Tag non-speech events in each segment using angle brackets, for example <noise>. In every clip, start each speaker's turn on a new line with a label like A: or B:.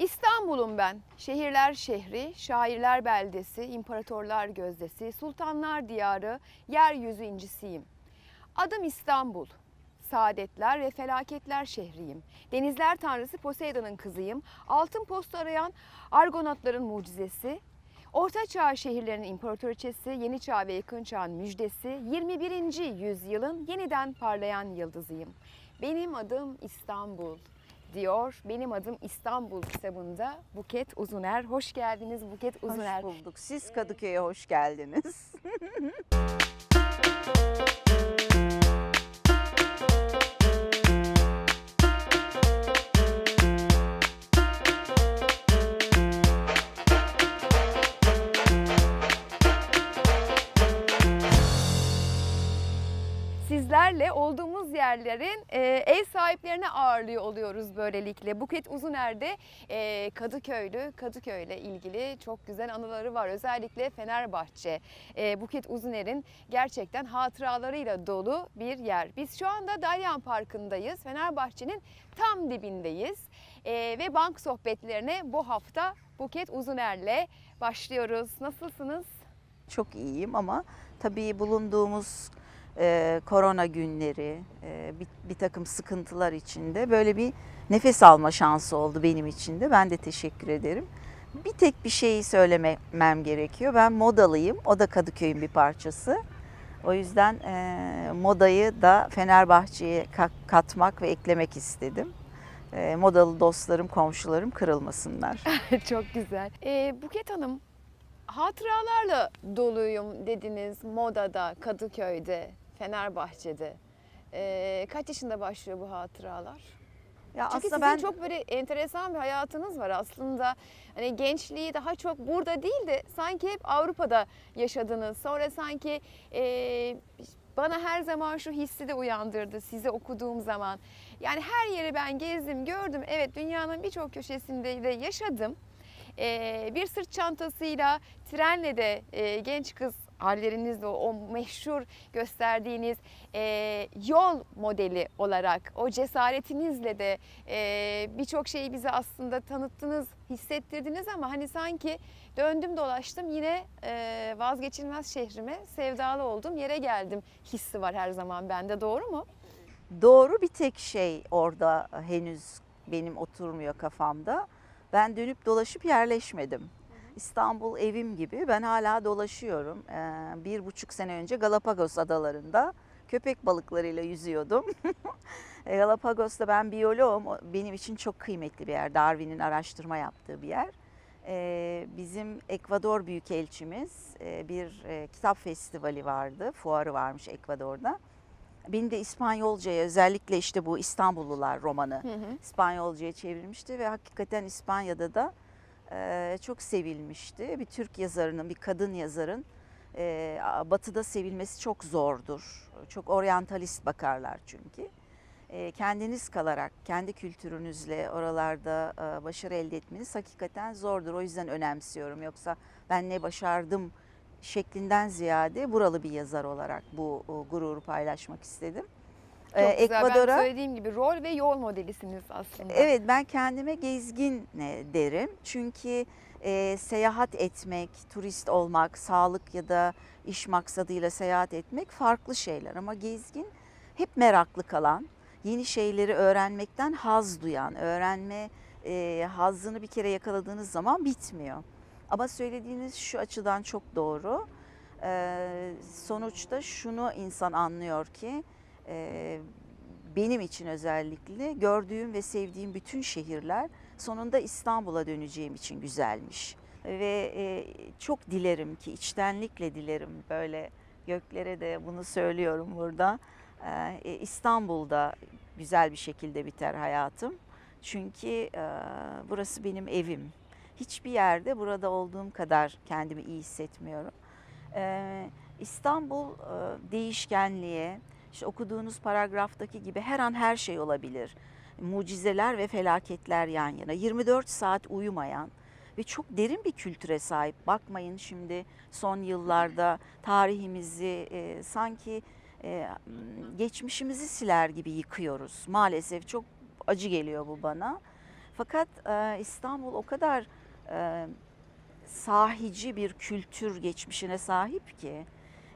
A: İstanbul'um ben. Şehirler şehri, şairler beldesi, imparatorlar gözdesi, sultanlar diyarı, yeryüzü incisiyim. Adım İstanbul. Saadetler ve felaketler şehriyim. Denizler tanrısı Poseidon'un kızıyım. Altın postu arayan Argonotların mucizesi. Orta Çağ şehirlerinin imparatoriçesi, Yeni Çağ ve Yakın Çağ'ın müjdesi, 21. yüzyılın yeniden parlayan yıldızıyım. Benim adım İstanbul diyor. Benim adım İstanbul kitabında Buket Uzuner. Hoş geldiniz Buket Uzuner.
B: Hoş bulduk. Siz Kadıköy'e hoş geldiniz.
A: Sizlerle olduğumuz yerlerin e, ev sahiplerini ağırlıyor oluyoruz böylelikle. Buket Uzuner'de e, Kadıköylü, Kadıköy'le ilgili çok güzel anıları var. Özellikle Fenerbahçe. E, Buket Uzuner'in gerçekten hatıralarıyla dolu bir yer. Biz şu anda Dalyan Parkı'ndayız. Fenerbahçe'nin tam dibindeyiz. E, ve bank sohbetlerine bu hafta Buket Uzuner'le başlıyoruz. Nasılsınız?
B: Çok iyiyim ama tabii bulunduğumuz e, korona günleri, e, bir, bir takım sıkıntılar içinde böyle bir nefes alma şansı oldu benim için de. Ben de teşekkür ederim. Bir tek bir şeyi söylemem gerekiyor. Ben modalıyım. O da Kadıköy'ün bir parçası. O yüzden e, modayı da Fenerbahçe'ye ka- katmak ve eklemek istedim. E, modalı dostlarım, komşularım kırılmasınlar. <laughs>
A: Çok güzel. Ee, Buket Hanım, hatıralarla doluyum dediniz modada, Kadıköy'de, Fenerbahçe'de. Ee, kaç yaşında başlıyor bu hatıralar?
B: Ya
A: Çünkü
B: aslında
A: sizin
B: ben
A: çok böyle enteresan bir hayatınız var aslında. Hani gençliği daha çok burada değil de sanki hep Avrupa'da yaşadınız. Sonra sanki e, bana her zaman şu hissi de uyandırdı sizi okuduğum zaman. Yani her yeri ben gezdim, gördüm. Evet dünyanın birçok köşesinde de yaşadım. E, bir sırt çantasıyla, trenle de e, genç kız hallerinizle o, meşhur gösterdiğiniz e, yol modeli olarak o cesaretinizle de e, birçok şeyi bize aslında tanıttınız, hissettirdiniz ama hani sanki döndüm dolaştım yine e, vazgeçilmez şehrime sevdalı oldum yere geldim hissi var her zaman bende doğru mu?
B: Doğru bir tek şey orada henüz benim oturmuyor kafamda. Ben dönüp dolaşıp yerleşmedim. İstanbul evim gibi ben hala dolaşıyorum. Ee, bir buçuk sene önce Galapagos adalarında köpek balıklarıyla yüzüyordum. <laughs> E, Galapagos'ta ben biyoloğum. Benim için çok kıymetli bir yer. Darwin'in araştırma yaptığı bir yer. Ee, bizim Ekvador Büyükelçimiz e, bir e, kitap festivali vardı. Fuarı varmış Ekvador'da. Beni de İspanyolcaya özellikle işte bu İstanbullular romanı
A: Hı hı.
B: İspanyolcaya çevrilmişti ve hakikaten İspanya'da da çok sevilmişti. Bir Türk yazarının, bir kadın yazarın batıda sevilmesi çok zordur. Çok oryantalist bakarlar çünkü. Kendiniz kalarak, kendi kültürünüzle oralarda başarı elde etmeniz hakikaten zordur. O yüzden önemsiyorum. Yoksa ben ne başardım şeklinden ziyade buralı bir yazar olarak bu gururu paylaşmak istedim.
A: Çok
B: E,
A: güzel. Ben söylediğim gibi rol ve yol modelisiniz aslında.
B: Evet ben kendime gezgin e, derim. Çünkü e, seyahat etmek, turist olmak, sağlık ya da iş maksadıyla seyahat etmek farklı şeyler. Ama gezgin hep meraklı kalan, yeni şeyleri öğrenmekten haz duyan, öğrenme e, hazzını bir kere yakaladığınız zaman bitmiyor. Ama söylediğiniz şu açıdan çok doğru. E, sonuçta şunu insan anlıyor ki e, benim için özellikle gördüğüm ve sevdiğim bütün şehirler sonunda İstanbul'a döneceğim için güzelmiş. Ve e, çok dilerim ki içtenlikle dilerim böyle göklere de bunu söylüyorum burada. E, İstanbul'da güzel bir şekilde biter hayatım. Çünkü e, burası benim evim. Hiçbir yerde burada olduğum kadar kendimi iyi hissetmiyorum. E, İstanbul e, değişkenliğe, işte okuduğunuz paragraftaki gibi her an her şey olabilir. Mucizeler ve felaketler yan yana. 24 saat uyumayan ve çok derin bir kültüre sahip. Bakmayın şimdi son yıllarda tarihimizi e, sanki e, geçmişimizi siler gibi yıkıyoruz. Maalesef çok acı geliyor bu bana. Fakat e, İstanbul o kadar e, sahici bir kültür geçmişine sahip ki.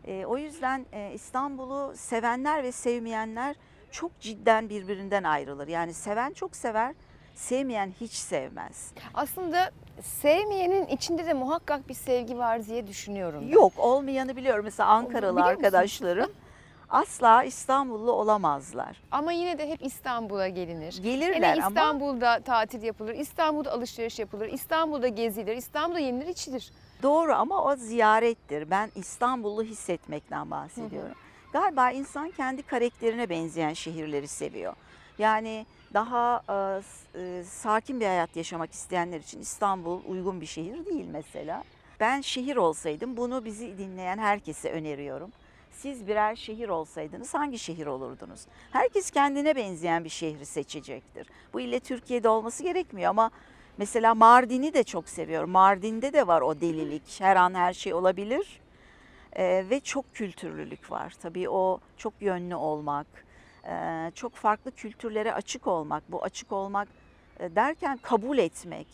B: E, o yüzden e, İstanbul'u sevenler ve sevmeyenler çok cidden birbirinden ayrılır. Yani seven çok sever, sevmeyen hiç sevmez.
A: Aslında sevmeyenin içinde de muhakkak bir sevgi var diye düşünüyorum.
B: Yok olmayanı biliyorum. Mesela Ankaralı
A: Biliyor musun?
B: arkadaşlarım <laughs> asla İstanbullu olamazlar.
A: Ama yine de hep İstanbul'a gelinir.
B: Gelirler
A: Yine
B: ama
A: İstanbul'da tatil yapılır, İstanbul'da alışveriş yapılır, İstanbul'da gezilir, İstanbul'da yenilir içilir.
B: Doğru ama o ziyarettir. Ben İstanbullu hissetmekten bahsediyorum. Galiba insan kendi karakterine benzeyen şehirleri seviyor. Yani daha e, e, sakin bir hayat yaşamak isteyenler için İstanbul uygun bir şehir değil mesela. Ben şehir olsaydım bunu bizi dinleyen herkese öneriyorum. Siz birer şehir olsaydınız hangi şehir olurdunuz? Herkes kendine benzeyen bir şehri seçecektir. Bu ille Türkiye'de olması gerekmiyor ama mesela Mardin'i de çok seviyorum. Mardin'de de var o delilik. Her an her şey olabilir. Ee, ve çok kültürlülük var. Tabii o çok yönlü olmak, e, çok farklı kültürlere açık olmak. Bu açık olmak e, derken kabul etmek.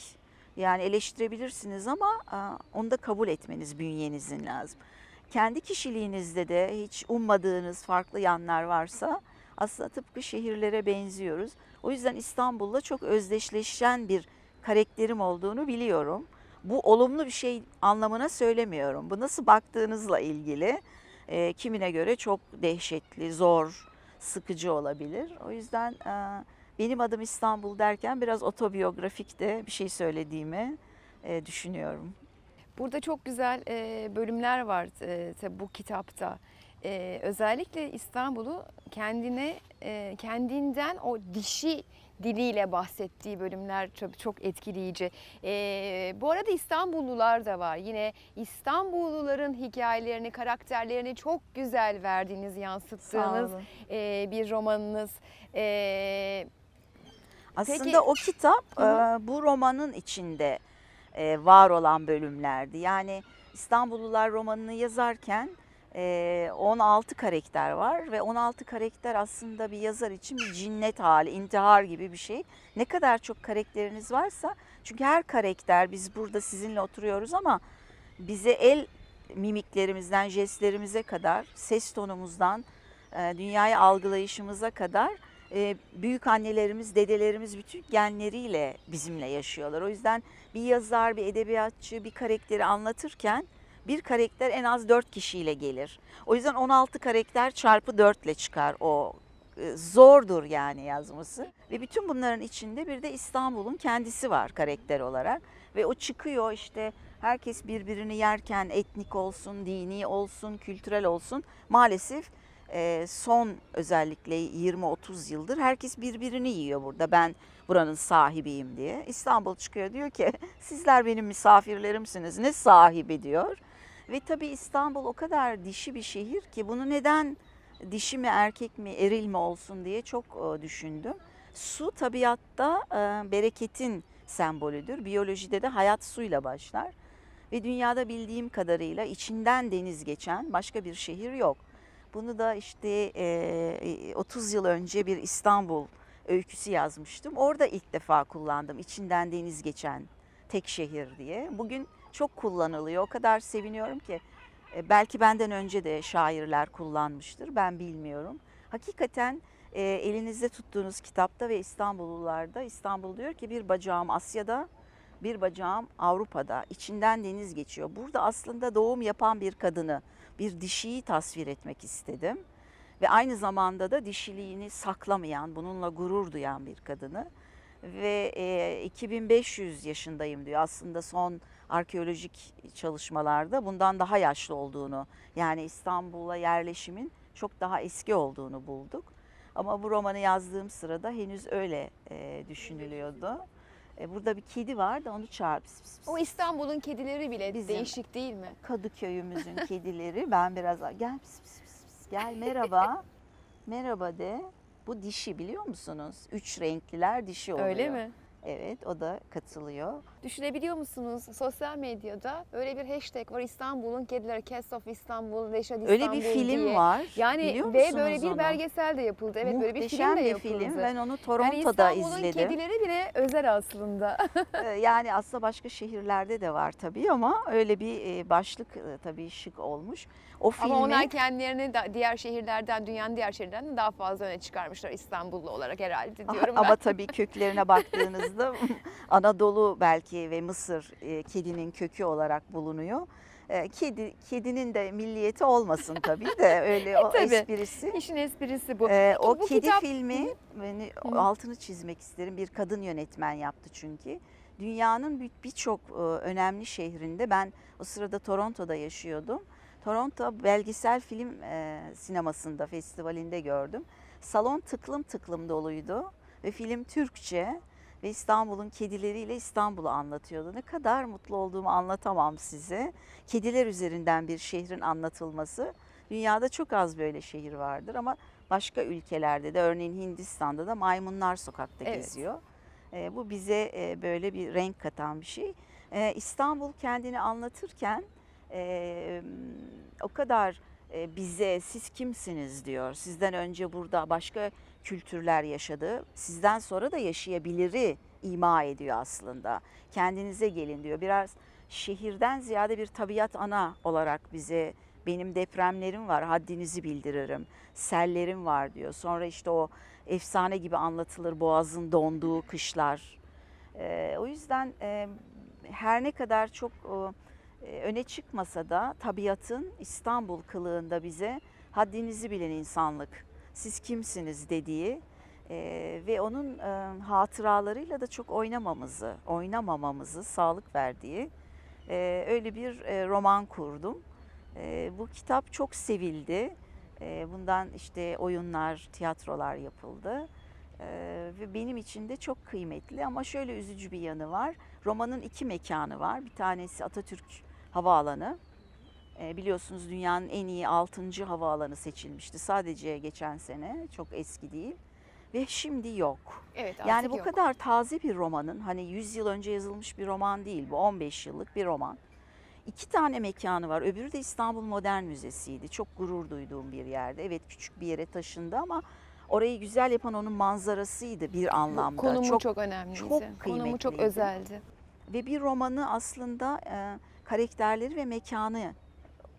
B: Yani eleştirebilirsiniz ama e, onu da kabul etmeniz bünyenizin lazım. Kendi kişiliğinizde de hiç ummadığınız farklı yanlar varsa aslında tıpkı şehirlere benziyoruz. O yüzden İstanbul'la çok özdeşleşen bir karakterim olduğunu biliyorum. Bu olumlu bir şey anlamına söylemiyorum. Bu nasıl baktığınızla ilgili. E, kimine göre çok dehşetli, zor, sıkıcı olabilir. O yüzden e, benim adım İstanbul derken biraz otobiyografik de bir şey söylediğimi e, düşünüyorum.
A: Burada çok güzel e, bölümler var e, bu kitapta. E, özellikle İstanbul'u kendine e, kendinden o dişi diliyle bahsettiği bölümler çok, çok etkileyici. E, bu arada İstanbullular da var. Yine İstanbulluların hikayelerini, karakterlerini çok güzel verdiğiniz, yansıttığınız e, bir romanınız. E,
B: Aslında
A: Peki-
B: o kitap e, bu romanın içinde e, var olan bölümlerdi. Yani İstanbullular romanını yazarken 16 karakter var ve 16 karakter aslında bir yazar için bir cinnet hali, intihar gibi bir şey. Ne kadar çok karakteriniz varsa çünkü her karakter biz burada sizinle oturuyoruz ama bize el mimiklerimizden, jestlerimize kadar, ses tonumuzdan, e, dünyayı algılayışımıza kadar e, büyük annelerimiz, dedelerimiz bütün genleriyle bizimle yaşıyorlar. O yüzden bir yazar, bir edebiyatçı bir karakteri anlatırken bir karakter en az 4 kişiyle gelir. O yüzden 16 karakter çarpı 4 ile çıkar o e, zordur yani yazması. Ve bütün bunların içinde bir de İstanbul'un kendisi var karakter olarak. Ve o çıkıyor işte herkes birbirini yerken etnik olsun, dini olsun, kültürel olsun maalesef e, son özellikle 20-30 yıldır herkes birbirini yiyor burada. Ben buranın sahibiyim diye. İstanbul çıkıyor diyor ki sizler benim misafirlerimsiniz ne sahibi diyor. Ve tabii İstanbul o kadar dişi bir şehir ki bunu neden dişi mi erkek mi eril mi olsun diye çok e, düşündüm. Su tabiatta e, bereketin sembolüdür. Biyolojide de hayat suyla başlar. Ve dünyada bildiğim kadarıyla içinden deniz geçen başka bir şehir yok. Bunu da işte e, 30 yıl önce bir İstanbul öyküsü yazmıştım. Orada ilk defa kullandım içinden deniz geçen tek şehir diye. Bugün çok kullanılıyor. O kadar seviniyorum ki e, belki benden önce de şairler kullanmıştır. Ben bilmiyorum. Hakikaten e, elinizde tuttuğunuz kitapta ve İstanbullularda İstanbul diyor ki bir bacağım Asya'da, bir bacağım Avrupa'da. İçinden deniz geçiyor. Burada aslında doğum yapan bir kadını, bir dişiyi tasvir etmek istedim. Ve aynı zamanda da dişiliğini saklamayan, bununla gurur duyan bir kadını. Ve e, 2500 yaşındayım diyor. Aslında son arkeolojik çalışmalarda bundan daha yaşlı olduğunu, yani İstanbul'a yerleşimin çok daha eski olduğunu bulduk. Ama bu romanı yazdığım sırada henüz öyle e, düşünülüyordu. E, burada bir kedi var da onu çağır.
A: O İstanbul'un kedileri bile
B: Bizim-
A: değişik değil mi?
B: Kadıköy'ümüzün <laughs> kedileri. Ben biraz gel pıs pıs pıs pıs. Gel merhaba. <laughs> merhaba de. Bu dişi biliyor musunuz? Üç renkliler dişi oluyor.
A: Öyle mi?
B: Evet o da katılıyor.
A: Düşünebiliyor musunuz? Sosyal medyada öyle bir hashtag var İstanbul'un kedileri Cast of İstanbul, Reşat İstanbul
B: Öyle bir film
A: diye.
B: var.
A: Yani ve böyle bir
B: onu?
A: belgesel de yapıldı. Evet böyle bir film
B: Muhteşem
A: de yapıldı.
B: film. Ben onu
A: yani
B: Toronto'da
A: İstanbul'un
B: izledim.
A: kedileri bile özel aslında. <laughs>
B: Ee, Yani aslında başka şehirlerde de var tabii ama öyle bir e, başlık e, tabii şık olmuş. O filmi
A: Ama onlar kendilerini diğer şehirlerden, dünyanın diğer şehirlerinden daha fazla öne çıkarmışlar İstanbullu olarak herhalde diyorum ben.
B: ama tabii köklerine <laughs> baktığınızda <laughs> Anadolu belki ve Mısır e, kedinin kökü olarak bulunuyor. E, Kedi kedinin de milliyeti olmasın tabii de öyle <laughs> o
A: tabii.
B: esprisi.
A: İşin esprisi bu. Peki
B: o
A: bu
B: kedi
A: kitap-
B: filmi beni altını çizmek isterim. Bir kadın yönetmen yaptı çünkü. Dünyanın bir- birçok e, önemli şehrinde ben o sırada Toronto'da yaşıyordum. Toronto belgesel film e, sinemasında festivalinde gördüm. Salon tıklım tıklım doluydu ve film Türkçe ve İstanbul'un kedileriyle İstanbul'u anlatıyordu. Ne kadar mutlu olduğumu anlatamam size. Kediler üzerinden bir şehrin anlatılması. Dünyada çok az böyle şehir vardır ama başka ülkelerde de örneğin Hindistan'da da maymunlar sokakta
A: Evet.
B: geziyor. E, bu bize e, böyle bir renk katan bir şey. E, İstanbul kendini anlatırken e, o kadar bize siz kimsiniz diyor. Sizden önce burada başka kültürler yaşadı. Sizden sonra da yaşayabiliri ima ediyor aslında. Kendinize gelin diyor. Biraz şehirden ziyade bir tabiat ana olarak bize benim depremlerim var haddinizi bildiririm. Sellerim var diyor. Sonra işte o efsane gibi anlatılır boğazın donduğu kışlar. Ee, o yüzden e, her ne kadar çok e, öne çıkmasa da tabiatın İstanbul kılığında bize haddinizi bilen insanlık, siz kimsiniz dediği e, ve onun e, hatıralarıyla da çok oynamamızı, oynamamamızı sağlık verdiği e, öyle bir e, roman kurdum. E, bu kitap çok sevildi. E, bundan işte oyunlar, tiyatrolar yapıldı. E, ve benim için de çok kıymetli ama şöyle üzücü bir yanı var. Romanın iki mekanı var. Bir tanesi Atatürk Havaalanı. E, biliyorsunuz dünyanın en iyi 6. havaalanı seçilmişti sadece geçen sene. Çok eski değil. Ve şimdi yok.
A: Evet,
B: Yani bu
A: yok.
B: kadar taze bir romanın hani 100 yıl önce yazılmış bir roman değil bu 15 yıllık bir roman. İki tane mekanı var. Öbürü de İstanbul Modern Müzesi'ydi. Çok gurur duyduğum bir yerde. Evet küçük bir yere taşındı ama orayı güzel yapan onun manzarasıydı bir anlamda.
A: Konumu çok,
B: çok
A: önemliydi.
B: çok
A: Konumu çok
B: kıymetliydi.
A: özeldi.
B: ve bir romanı aslında e, karakterleri ve mekanı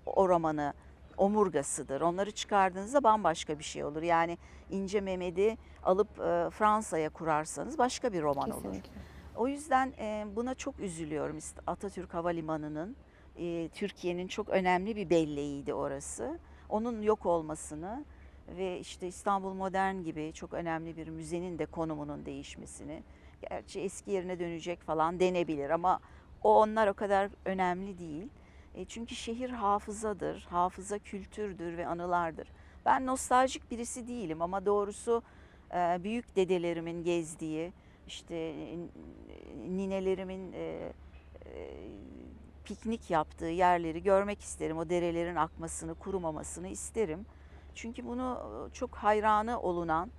B: o romanı omurgasıdır. Onları çıkardığınızda bambaşka bir şey olur. Yani İnce Mehmet'i alıp e, Fransa'ya kurarsanız başka bir roman olur.
A: Kesinlikle.
B: O yüzden e, buna çok üzülüyorum. Atatürk Havalimanı'nın e, Türkiye'nin çok önemli bir belleğiydi orası. Onun yok olmasını ve işte İstanbul Modern gibi çok önemli bir müzenin de konumunun değişmesini. Gerçi eski yerine dönecek falan denebilir ama o onlar o kadar önemli değil. E, çünkü şehir hafızadır, hafıza kültürdür ve anılardır. Ben nostaljik birisi değilim ama doğrusu e, büyük dedelerimin gezdiği, işte ninelerimin e, e, piknik yaptığı yerleri görmek isterim. O derelerin akmasını, kurumamasını isterim. Çünkü bunu e, çok hayranı olunan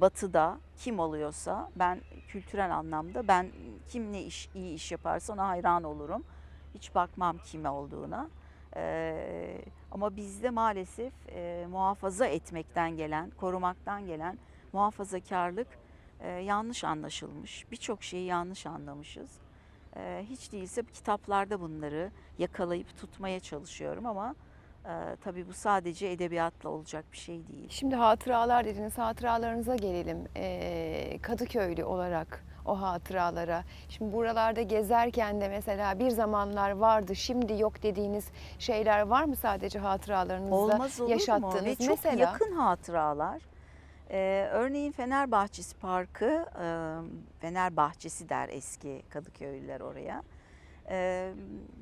B: batıda kim oluyorsa ben kültürel anlamda ben kim ne iş iyi iş yaparsa ona hayran olurum. Hiç bakmam kime olduğuna. E, ama bizde maalesef e, muhafaza etmekten gelen, korumaktan gelen muhafazakarlık e, yanlış anlaşılmış. Birçok şeyi yanlış anlamışız. E, hiç değilse kitaplarda bunları yakalayıp tutmaya çalışıyorum ama e, tabii bu sadece edebiyatla olacak bir şey değil.
A: Şimdi hatıralar dediniz. Hatıralarınıza gelelim. Ee, Kadıköylü olarak o hatıralara. Şimdi buralarda gezerken de mesela bir zamanlar vardı, şimdi yok dediğiniz şeyler var mı sadece hatıralarınızda
B: Olmaz olur mu?
A: yaşattığınız?
B: Ve çok
A: mesela
B: yakın hatıralar. Ee, örneğin Fenerbahçesi Parkı, e, Fenerbahçesi der eski Kadıköylüler oraya.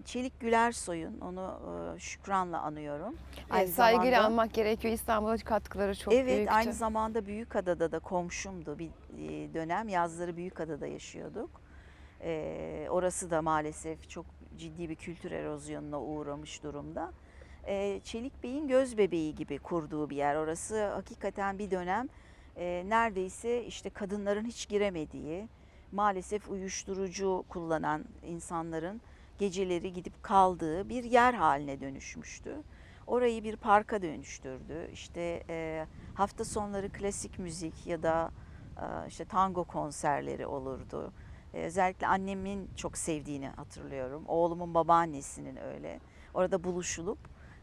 B: Çelik Gülersoy'un, onu şükranla anıyorum.
A: Evet, saygıyla anmak gerekiyor. İstanbul'a katkıları çok
B: evet,
A: büyüktü.
B: aynı zamanda Büyükada'da da komşumdu bir dönem. Yazları Büyükada'da yaşıyorduk. Orası da maalesef çok ciddi bir kültür erozyonuna uğramış durumda. Çelik Bey'in göz bebeği gibi kurduğu bir yer. Orası hakikaten bir dönem neredeyse işte kadınların hiç giremediği maalesef uyuşturucu kullanan insanların geceleri gidip kaldığı bir yer haline dönüşmüştü. Orayı bir parka dönüştürdü. İşte e, hafta sonları klasik müzik ya da e, işte tango konserleri olurdu. E, özellikle annemin çok sevdiğini hatırlıyorum. Oğlumun babaannesinin öyle. Orada buluşulup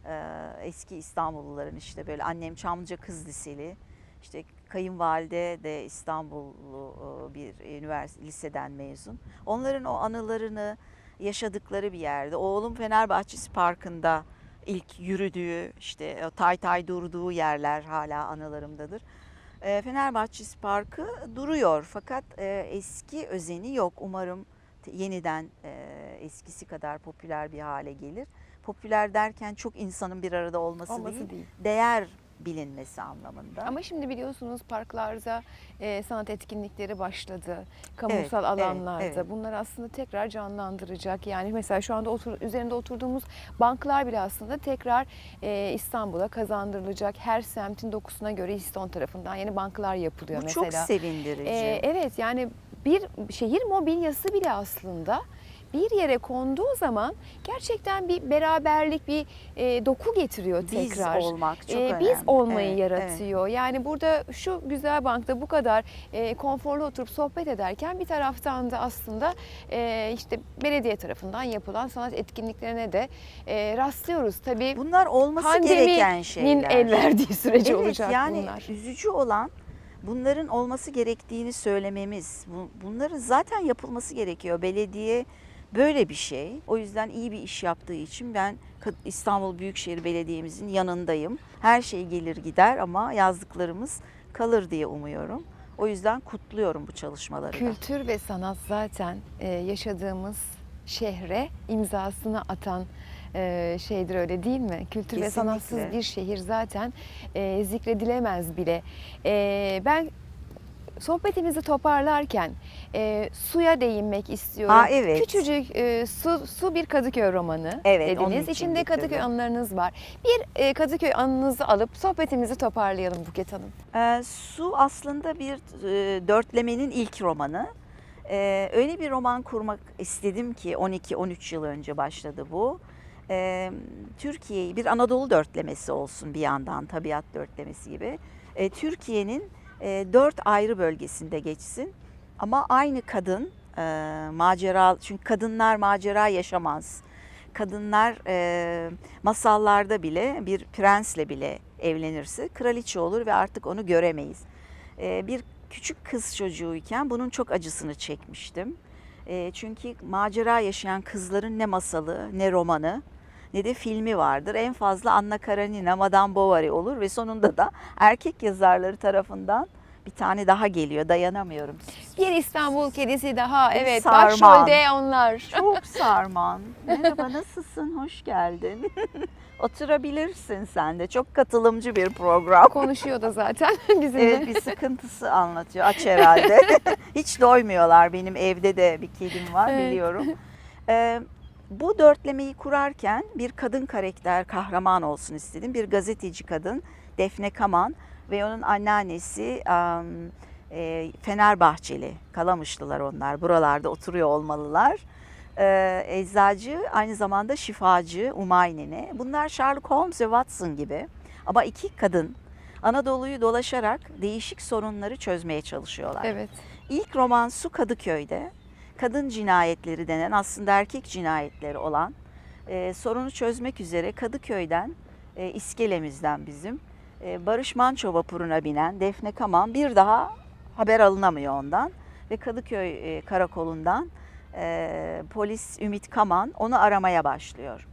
B: e, eski İstanbulluların işte böyle annem Çamlıca Kız Liseli, işte kayınvalide de İstanbullu e, bir üniversite liseden mezun. Onların o anılarını yaşadıkları bir yerde. Oğlum Fenerbahçesi Parkı'nda ilk yürüdüğü, işte tay tay durduğu yerler hala anılarımdadır. E, Fenerbahçesi Parkı duruyor fakat e, eski özeni yok. Umarım yeniden eskisi kadar popüler bir hale gelir. Popüler derken çok insanın bir arada olması,
A: Olması
B: değil,
A: değil.
B: değer bilinmesi anlamında.
A: Ama şimdi biliyorsunuz parklarda e, sanat etkinlikleri başladı. Kamusal
B: Evet, evet,
A: alanlarda.
B: evet.
A: Bunlar aslında tekrar canlandıracak. Yani mesela şu anda otur, üzerinde oturduğumuz banklar bile aslında tekrar e, İstanbul'a kazandırılacak. Her semtin dokusuna göre İston tarafından yeni banklar yapılıyor
B: Bu
A: mesela.
B: çok sevindirici.
A: E, evet yani bir şehir mobilyası bile aslında bir yere konduğu zaman gerçekten bir beraberlik, bir e, doku getiriyor
B: Biz
A: tekrar.
B: olmak çok
A: Ee,
B: önemli.
A: Biz olmayı
B: Evet, evet.
A: yaratıyor. Yani burada şu güzel bankta bu kadar e, konforlu oturup sohbet ederken bir taraftan da aslında e, işte belediye tarafından yapılan sanat etkinliklerine de e, rastlıyoruz. Tabii
B: Bunlar olması gereken şeyler.
A: el verdiği sürece
B: evet,
A: olacak
B: yani
A: bunlar.
B: üzücü olan bunların olması gerektiğini söylememiz. Bu- Bunların zaten yapılması gerekiyor. Belediye böyle bir şey. O yüzden iyi bir iş yaptığı için ben İstanbul Büyükşehir Belediye'mizin yanındayım. Her şey gelir gider ama yazdıklarımız kalır diye umuyorum. O yüzden kutluyorum bu çalışmaları.
A: Kültür ve sanat zaten e, yaşadığımız şehre imzasını atan e, şeydir öyle değil mi? Kültür ve sanatsız
B: Kesinlikle.
A: bir şehir zaten e, zikredilemez bile. Ben sohbetimizi toparlarken e, suya değinmek istiyorum.
B: Ha, evet.
A: Küçücük e, su, su bir Kadıköy romanı
B: Evet,
A: dediniz.
B: için
A: İçinde Kadıköy
B: getirdim.
A: anılarınız var. Bir e, Kadıköy anınızı alıp sohbetimizi toparlayalım Buket Hanım.
B: Ee, Su aslında bir e, dörtlemenin ilk romanı. Ee, öyle bir roman kurmak istedim ki 12-13 yıl önce başladı bu. Ee, Türkiye'yi bir Anadolu dörtlemesi olsun bir yandan tabiat dörtlemesi gibi. Ee, Türkiye'nin e, dört ayrı bölgesinde geçsin ama aynı kadın e, macera çünkü kadınlar macera yaşamaz. Kadınlar e, masallarda bile bir prensle bile evlenirse kraliçe olur ve artık onu göremeyiz. E, bir küçük kız çocuğuyken bunun çok acısını çekmiştim. Çünkü macera yaşayan kızların ne masalı ne romanı ne de filmi vardır. En fazla Anna Karenina, Madame Bovary olur ve sonunda da erkek yazarları tarafından bir tane daha geliyor. Dayanamıyorum.
A: Bir İstanbul kedisi daha.
B: Bir
A: evet
B: sarman.
A: başrolde onlar.
B: Çok <laughs> sarman. Merhaba nasılsın? Hoş geldin. <laughs> Oturabilirsin sen de. Çok katılımcı bir program.
A: Konuşuyor da zaten <laughs> bizimle.
B: Evet bir sıkıntısı anlatıyor. Aç herhalde. Hiç doymuyorlar. Benim evde de bir kedim var
A: Evet.
B: biliyorum. Ee, bu dörtlemeyi kurarken bir kadın karakter kahraman olsun istedim. Bir gazeteci kadın Defne Kaman ve onun anneannesi am, e, Fenerbahçeli. Kalamışlılar onlar. Buralarda oturuyor olmalılar. Ee, eczacı aynı zamanda şifacı Umaynene. Bunlar Sherlock Holmes ve Watson gibi. Ama iki kadın Anadolu'yu dolaşarak değişik sorunları çözmeye çalışıyorlar.
A: Evet.
B: İlk roman Su Kadıköy'de kadın cinayetleri denen aslında erkek cinayetleri olan e, sorunu çözmek üzere Kadıköy'den e, iskelemizden bizim e, Barış Manço vapuruna binen Defne Kaman bir daha haber alınamıyor ondan ve Kadıköy e, karakolundan e, polis Ümit Kaman onu aramaya başlıyor.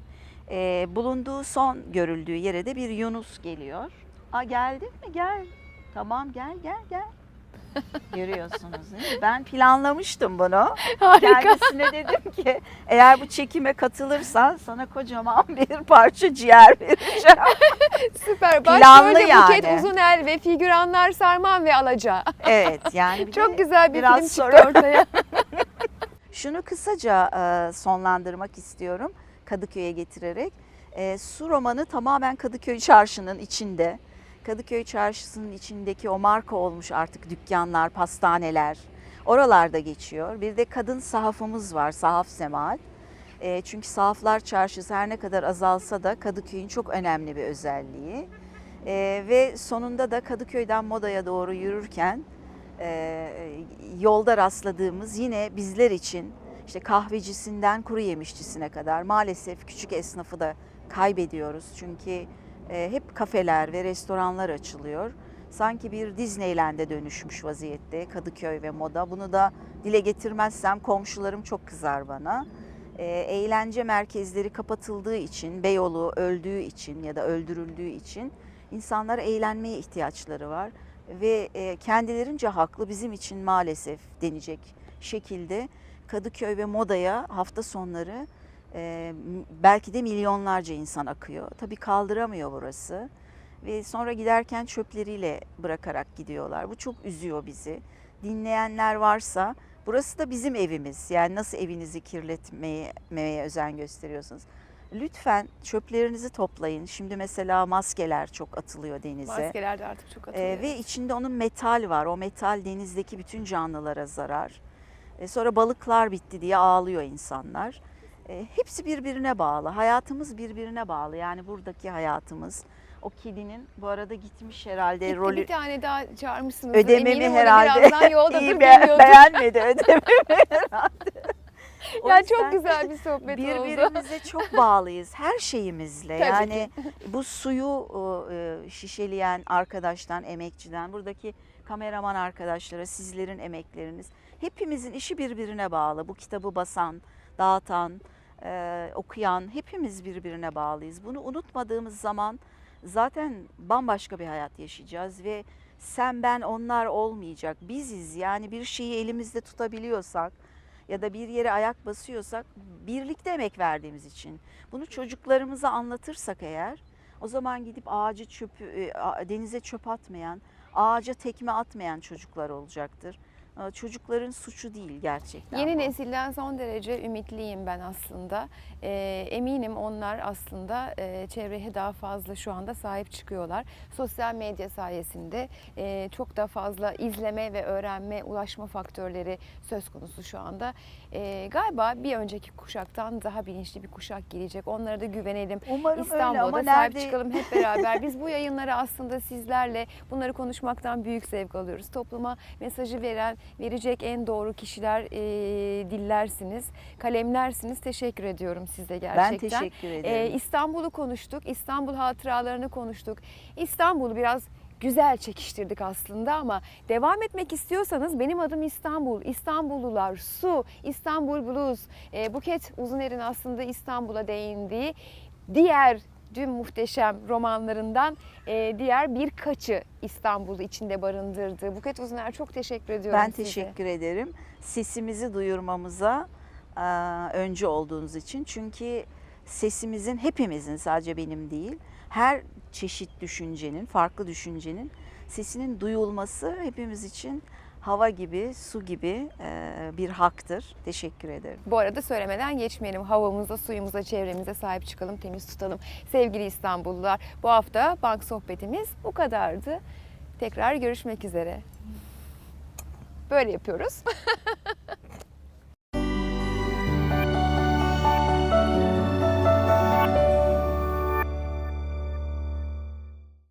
B: E, bulunduğu son görüldüğü yere de bir Yunus geliyor. A geldin mi? Gel. Tamam gel gel gel. <laughs> Görüyorsunuz değil mi? Ben planlamıştım bunu.
A: Harika.
B: Kendisine dedim ki eğer bu çekime katılırsan sana kocaman <laughs> bir parça ciğer vereceğim. <laughs>
A: Süper.
B: Planlı
A: Başrolde Buket
B: yani.
A: Uzunel ve figüranlar Sarman ve Alaca.
B: Evet yani bir de
A: Çok güzel bir
B: biraz
A: film çıktı
B: sonra-
A: ortaya.
B: Şunu kısaca e, sonlandırmak istiyorum Kadıköy'e getirerek. E, Su romanı tamamen Kadıköy çarşının içinde. Kadıköy çarşısının içindeki o marka olmuş artık dükkanlar, pastaneler. Oralarda geçiyor. Bir de kadın sahafımız var, sahaf semaat. E, çünkü sahaflar çarşısı her ne kadar azalsa da Kadıköy'ün çok önemli bir özelliği. E, ve sonunda da Kadıköy'den Moda'ya doğru yürürken e, yolda rastladığımız yine bizler için işte kahvecisinden kuru yemişçisine kadar maalesef küçük esnafı da kaybediyoruz. Çünkü hep kafeler ve restoranlar açılıyor. Sanki bir Disneyland'e dönüşmüş vaziyette Kadıköy ve Moda. Bunu da dile getirmezsem komşularım çok kızar bana. E, eğlence merkezleri kapatıldığı için, Beyoğlu öldüğü için ya da öldürüldüğü için insanlar eğlenmeye ihtiyaçları var ve e, kendilerince haklı bizim için maalesef denecek şekilde Kadıköy ve Moda'ya hafta sonları e, belki de milyonlarca insan akıyor. Tabii kaldıramıyor burası ve sonra giderken çöpleriyle bırakarak gidiyorlar. Bu çok üzüyor bizi. Dinleyenler varsa burası da bizim evimiz. Yani nasıl evinizi kirletmeye özen gösteriyorsunuz. Lütfen çöplerinizi toplayın. Şimdi mesela maskeler çok atılıyor denize.
A: Maskeler de artık çok
B: Ee,
A: atılıyor.
B: ve içinde onun metal var. O metal denizdeki bütün canlılara zarar. Ee, sonra balıklar bitti diye ağlıyor insanlar. Ee, hepsi birbirine bağlı. Hayatımız birbirine bağlı. Yani buradaki hayatımız. O kedinin bu arada gitmiş herhalde
A: Gitti,
B: rolü
A: bir tane daha çağırmışsınız.
B: ödememi
A: o da
B: herhalde
A: birazdan yoldadır <laughs>
B: iyi be- beğenmedi ödememi <laughs> herhalde. O
A: Ya çok güzel bir sohbet oldu.
B: Birbirimize çok bağlıyız her şeyimizle.
A: Tabii
B: yani bu suyu e, şişeleyen arkadaştan, emekçiden, buradaki kameraman arkadaşlara, sizlerin emekleriniz, hepimizin işi birbirine bağlı. Bu kitabı basan, dağıtan, e, okuyan hepimiz birbirine bağlıyız. Bunu unutmadığımız zaman zaten bambaşka bir hayat yaşayacağız ve sen ben onlar olmayacak. Biziz yani bir şeyi elimizde tutabiliyorsak ya da bir yere ayak basıyorsak birlikte emek verdiğimiz için. Bunu çocuklarımıza anlatırsak eğer o zaman gidip ağacı çöpü, e, denize çöp atmayan, ağaca tekme atmayan çocuklar olacaktır. E, Çocukların suçu değil gerçekten.
A: Yeni
B: bu.
A: nesilden son derece ümitliyim ben aslında. Ee, eminim onlar aslında e, çevreye daha fazla şu anda sahip çıkıyorlar. Sosyal medya sayesinde e, çok da fazla izleme ve öğrenme, ulaşma faktörleri söz konusu şu anda. E, galiba bir önceki kuşaktan daha bilinçli bir kuşak gelecek. Onlara da güvenelim.
B: Umarım öyle
A: İstanbul'da
B: ama
A: sahip
B: nerede
A: çıkalım hep beraber. Biz bu yayınları aslında sizlerle bunları konuşmaktan büyük zevk alıyoruz. Topluma mesajı veren, verecek en doğru kişiler, e, dillersiniz, kalemlersiniz. Teşekkür ediyorum size gerçekten.
B: ben teşekkür ederim.
A: İstanbul'u konuştuk, İstanbul hatıralarını konuştuk. İstanbul'u biraz güzel çekiştirdik aslında ama devam etmek istiyorsanız benim adım İstanbul, İstanbullular, su, İstanbul Blues, Ee, Buket Uzuner'in aslında İstanbul'a değindiği diğer dün muhteşem romanlarından e, diğer birkaçı İstanbul'u içinde barındırdı. Buket Uzuner çok teşekkür ediyorum
B: Ben
A: size.
B: teşekkür ederim. Sesimizi duyurmamıza e, öncü olduğunuz için. Çünkü sesimizin hepimizin sadece benim değil, her çeşit düşüncenin, farklı düşüncenin sesinin duyulması hepimiz için hava gibi, su gibi e, bir haktır. Teşekkür ederim.
A: Bu arada söylemeden geçmeyelim. Havamıza, suyumuza, çevremize sahip çıkalım, temiz tutalım. Sevgili İstanbullular, bu hafta bank sohbetimiz bu kadardı. Tekrar görüşmek üzere. Böyle yapıyoruz. <laughs>